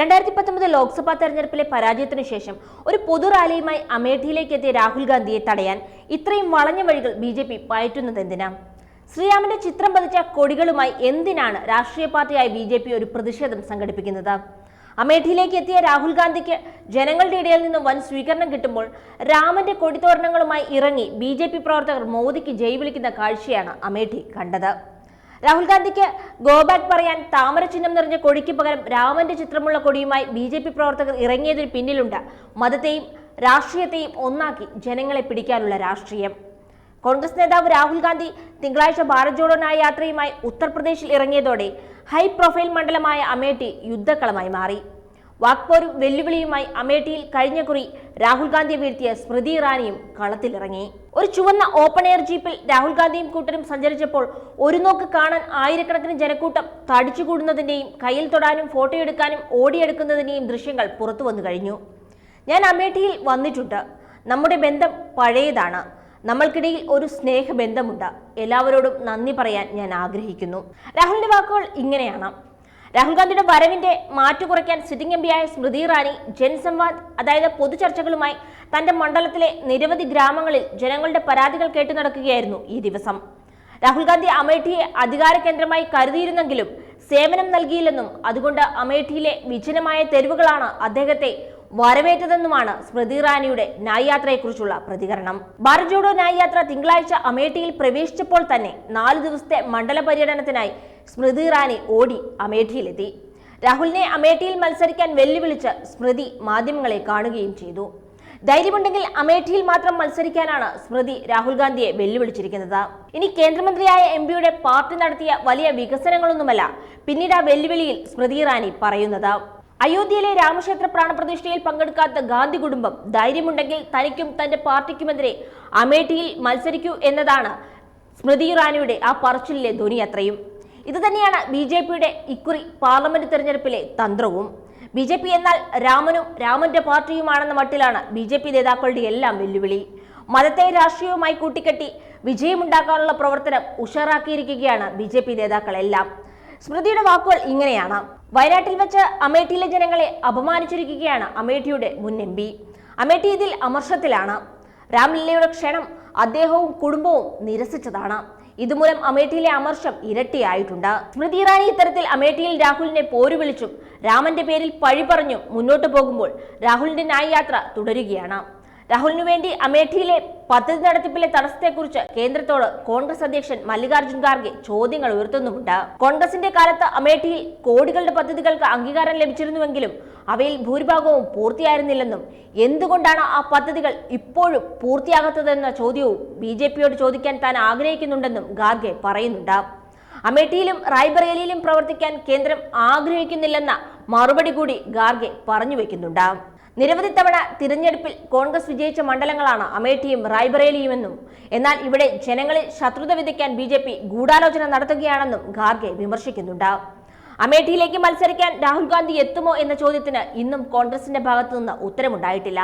രണ്ടായിരത്തി പത്തൊമ്പത് ലോക്സഭാ തെരഞ്ഞെടുപ്പിലെ പരാജയത്തിനു ശേഷം ഒരു പൊതു റാലിയുമായി അമേഠിയിലേക്ക് എത്തിയ രാഹുൽ ഗാന്ധിയെ തടയാൻ ഇത്രയും വളഞ്ഞ വഴികൾ ബി ജെ പി പയറ്റുന്നത് എന്തിനാ? ശ്രീരാമന്റെ ചിത്രം പതിച്ച കൊടികളുമായി എന്തിനാണ് രാഷ്ട്രീയ പാർട്ടിയായി ബി ജെ പി ഒരു പ്രതിഷേധം സംഘടിപ്പിക്കുന്നത്? അമേഠിയിലേക്ക് എത്തിയ രാഹുൽ ഗാന്ധിക്ക് ജനങ്ങളുടെ ഇടയിൽ നിന്നും വൻ സ്വീകരണം കിട്ടുമ്പോൾ രാമന്റെ കൊടിത്തോരണങ്ങളുമായി ഇറങ്ങി ബി പ്രവർത്തകർ മോദിക്ക് ജയ് വിളിക്കുന്ന കാഴ്ചയാണ് അമേഠി കണ്ടത്. രാഹുൽ ഗാന്ധിക്ക് ഗോബാക്ക് പറയാൻ താമര ചിഹ്നം നിറഞ്ഞ കൊടിക്ക് പകരം രാമന്റെ ചിത്രമുള്ള കൊടിയുമായി ബി ജെ പി പ്രവർത്തകർ ഇറങ്ങിയതിന് പിന്നിലുണ്ട്. മതത്തെയും രാഷ്ട്രീയത്തെയും ഒന്നാക്കി ജനങ്ങളെ പിടിക്കാനുള്ള രാഷ്ട്രീയം. കോൺഗ്രസ് നേതാവ് രാഹുൽ ഗാന്ധി തിങ്കളാഴ്ച ഭാരത് ജോഡോ ന്യായ യാത്രയുമായി ഉത്തർപ്രദേശിൽ ഇറങ്ങിയതോടെ ഹൈ പ്രൊഫൈൽ മണ്ഡലമായ അമേഠി യുദ്ധക്കളമായി മാറി. വാക്പോരും വെല്ലുവിളിയുമായി അമേഠിയിൽ കഴിഞ്ഞ കുറി രാഹുൽ ഗാന്ധിയെ വീഴ്ത്തിയ സ്മൃതി ഇറാനിയും കളത്തിലിറങ്ങി. ഒരു ചുവന്ന ഓപ്പൺ എയർ ജീപ്പിൽ രാഹുൽ ഗാന്ധിയും കൂട്ടരും സഞ്ചരിച്ചപ്പോൾ ഒരു നോക്ക് കാണാൻ ആയിരക്കണക്കിന് ജനക്കൂട്ടം തടിച്ചുകൂടുന്നതിന്റെയും കയ്യിൽ തൊടാനും ഫോട്ടോ എടുക്കാനും ഓടിയെടുക്കുന്നതിന്റെയും ദൃശ്യങ്ങൾ പുറത്തു വന്നു കഴിഞ്ഞു. ഞാൻ അമേഠിയിൽ വന്നിട്ടുണ്ട്. നമ്മുടെ ബന്ധം പഴയതാണ്. നമ്മൾക്കിടയിൽ ഒരു സ്നേഹബന്ധമുണ്ട്. എല്ലാവരോടും നന്ദി പറയാൻ ഞാൻ ആഗ്രഹിക്കുന്നു. രാഹുലിന്റെ വാക്കുകൾ ഇങ്ങനെയാണ്. രാഹുൽ ഗാന്ധിയുടെ വരവിന്റെ മാറ്റു കുറയ്ക്കാൻ സിറ്റിംഗ് എം പിയായ സ്മൃതി ഇറാനി ജൻസംവാദ് അതായത് പൊതുചർച്ചകളുമായി തന്റെ മണ്ഡലത്തിലെ നിരവധി ഗ്രാമങ്ങളിൽ ജനങ്ങളുടെ പരാതികൾ കേട്ടു നടക്കുകയായിരുന്നു ഈ ദിവസം. രാഹുൽ ഗാന്ധി അമേഠിയെ അധികാര കേന്ദ്രമായി കരുതിയിരുന്നെങ്കിലും സേവനം നൽകിയില്ലെന്നും അതുകൊണ്ട് അമേഠിയിലെ വിജനമായ തെരുവുകളാണ് അദ്ദേഹത്തെ വരവേറ്റതെന്നുമാണ് സ്മൃതി ഇറാനിയുടെ ന്യായയാത്രയെക്കുറിച്ചുള്ള പ്രതികരണം. ഭാരത് ജോഡോ ന്യായയാത്ര തിങ്കളാഴ്ച അമേഠിയിൽ പ്രവേശിച്ചപ്പോൾ തന്നെ നാല് ദിവസത്തെ മണ്ഡല പര്യടനത്തിനായി സ്മൃതി ഇറാനി ഓടി അമേഠിയിലെത്തി. രാഹുലിനെ അമേഠിയിൽ മത്സരിക്കാൻ വെല്ലുവിളിച്ച് സ്മൃതി മാധ്യമങ്ങളെ കാണുകയും ചെയ്തു. ധൈര്യമുണ്ടെങ്കിൽ അമേഠിയിൽ മാത്രം മത്സരിക്കാനാണ് സ്മൃതി രാഹുൽ ഗാന്ധിയെ വെല്ലുവിളിച്ചിരിക്കുന്നത്. ഇനി കേന്ദ്രമന്ത്രിയായ എം പിയുടെ പാർട്ടി നടത്തിയ വലിയ വികസനങ്ങളൊന്നുമല്ല പിന്നീട് ആ വെല്ലുവിളിയിൽ സ്മൃതി ഇറാനി പറയുന്നത്. അയോധ്യയിലെ രാമക്ഷേത്ര പ്രാണപ്രതിഷ്ഠയിൽ പങ്കെടുക്കാത്ത ഗാന്ധി കുടുംബം ധൈര്യമുണ്ടെങ്കിൽ തനിക്കും തന്റെ പാർട്ടിക്കുമെതിരെ അമേഠിയിൽ മത്സരിക്കൂ എന്നതാണ് സ്മൃതി ഇറാനിയുടെ ആ പറച്ചിലിലെ ധ്വനി അത്രയും ഇത് തന്നെയാണ് ബി ജെ പിയുടെ ഇക്കുറി പാർലമെന്റ് തെരഞ്ഞെടുപ്പിലെ തന്ത്രവും. ബി ജെ പി എന്നാൽ രാമനും രാമന്റെ പാർട്ടിയുമാണെന്ന മട്ടിലാണ് ബി ജെ പി നേതാക്കളുടെ എല്ലാം വെല്ലുവിളി. മതത്തെ രാഷ്ട്രീയവുമായി കൂട്ടിക്കെട്ടി വിജയമുണ്ടാക്കാനുള്ള പ്രവർത്തനം ഉഷാറാക്കിയിരിക്കുകയാണ് ബി ജെ പി നേതാക്കളെല്ലാം. സ്മൃതിയുടെ വാക്കുകൾ ഇങ്ങനെയാണ്. വയനാട്ടിൽ വെച്ച് അമേഠിയിലെ ജനങ്ങളെ അപമാനിച്ചിരിക്കുകയാണ് അമേഠിയുടെ മുൻ എം പി. അമേഠി ഇതിൽ അമർഷത്തിലാണ്. രാംലീലയുടെ ക്ഷണം അദ്ദേഹവും കുടുംബവും നിരസിച്ചതാണ്. ഇതുമൂലം അമേഠിയിലെ അമർഷം ഇരട്ടിയായിട്ടുണ്ട്. സ്മൃതി ഇറാനി ഇത്തരത്തിൽ അമേഠിയിൽ രാഹുലിനെ പോരുവിളിച്ചും രാമന്റെ പേരിൽ പഴി പറഞ്ഞും മുന്നോട്ടു പോകുമ്പോൾ രാഹുലിന്റെ ന്യായയാത്ര തുടരുകയാണ്. രാഹുലിനു വേണ്ടി അമേഠിയിലെ പദ്ധതി നടത്തിപ്പിലെ തടസ്സത്തെക്കുറിച്ച് കേന്ദ്രത്തോട് കോൺഗ്രസ് അധ്യക്ഷൻ മല്ലികാർജുൻ ഖാർഗെ ചോദ്യങ്ങൾ ഉയർത്തുന്നുമുണ്ട്. കോൺഗ്രസിന്റെ കാലത്ത് അമേഠിയിൽ കോടികളുടെ പദ്ധതികൾക്ക് അംഗീകാരം ലഭിച്ചിരുന്നുവെങ്കിലും അവയിൽ ഭൂരിഭാഗവും പൂർത്തിയായിരുന്നില്ലെന്നും എന്തുകൊണ്ടാണ് ആ പദ്ധതികൾ ഇപ്പോഴും പൂർത്തിയാകാത്തതെന്ന ചോദ്യവും ബി ജെ പിയോട് ചോദിക്കാൻ താൻ ആഗ്രഹിക്കുന്നുണ്ടെന്നും ഖാർഗെ പറയുന്നുണ്ട്. അമേഠിയിലും റായ്ബറേലിയിലും പ്രവർത്തിക്കാൻ കേന്ദ്രം ആഗ്രഹിക്കുന്നില്ലെന്ന മറുപടി കൂടി ഖാർഗെ പറഞ്ഞു വെക്കുന്നുണ്ട്. നിരവധി തവണ തിരഞ്ഞെടുപ്പിൽ കോൺഗ്രസ് വിജയിച്ച മണ്ഡലങ്ങളാണ് അമേഠിയും റായ്ബറേലിയുമെന്നും എന്നാൽ ഇവിടെ ജനങ്ങളിൽ ശത്രുത വിതയ്ക്കാൻ ബി ജെ പി ഗൂഢാലോചന നടത്തുകയാണെന്നും ഖാർഗെ വിമർശിക്കുന്നുണ്ട്. അമേഠിയിലേക്ക് മത്സരിക്കാൻ രാഹുൽ ഗാന്ധി എത്തുമോ എന്ന ചോദ്യത്തിന് ഇന്നും കോൺഗ്രസിന്റെ ഭാഗത്തു നിന്ന് ഉത്തരമുണ്ടായിട്ടില്ല.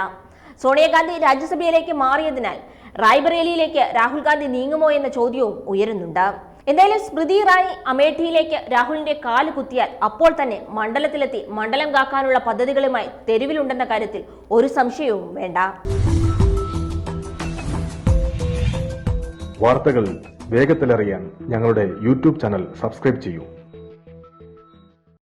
സോണിയാഗാന്ധി രാജ്യസഭയിലേക്ക് മാറിയതിനാൽ റായ്ബറേലിയിലേക്ക് രാഹുൽ ഗാന്ധി നീങ്ങുമോ എന്ന ചോദ്യവും ഉയരുന്നുണ്ട്. എന്തായാലും സ്മൃതി ഇറാനി അമേഠിയിലേക്ക് രാഹുലിന്റെ കാൽ കുത്തിയാൽ അപ്പോൾ തന്നെ മണ്ഡലത്തിലെത്തി മണ്ഡലം കാക്കാനുള്ള പദ്ധതികളുമായി തെരുവിലുണ്ടെന്ന കാര്യത്തിൽ ഒരു സംശയവും വേണ്ട. വാർത്തകൾ വേഗത്തിലറിയാൻ ഞങ്ങളുടെ യൂട്യൂബ് ചാനൽ സബ്സ്ക്രൈബ് ചെയ്യൂ.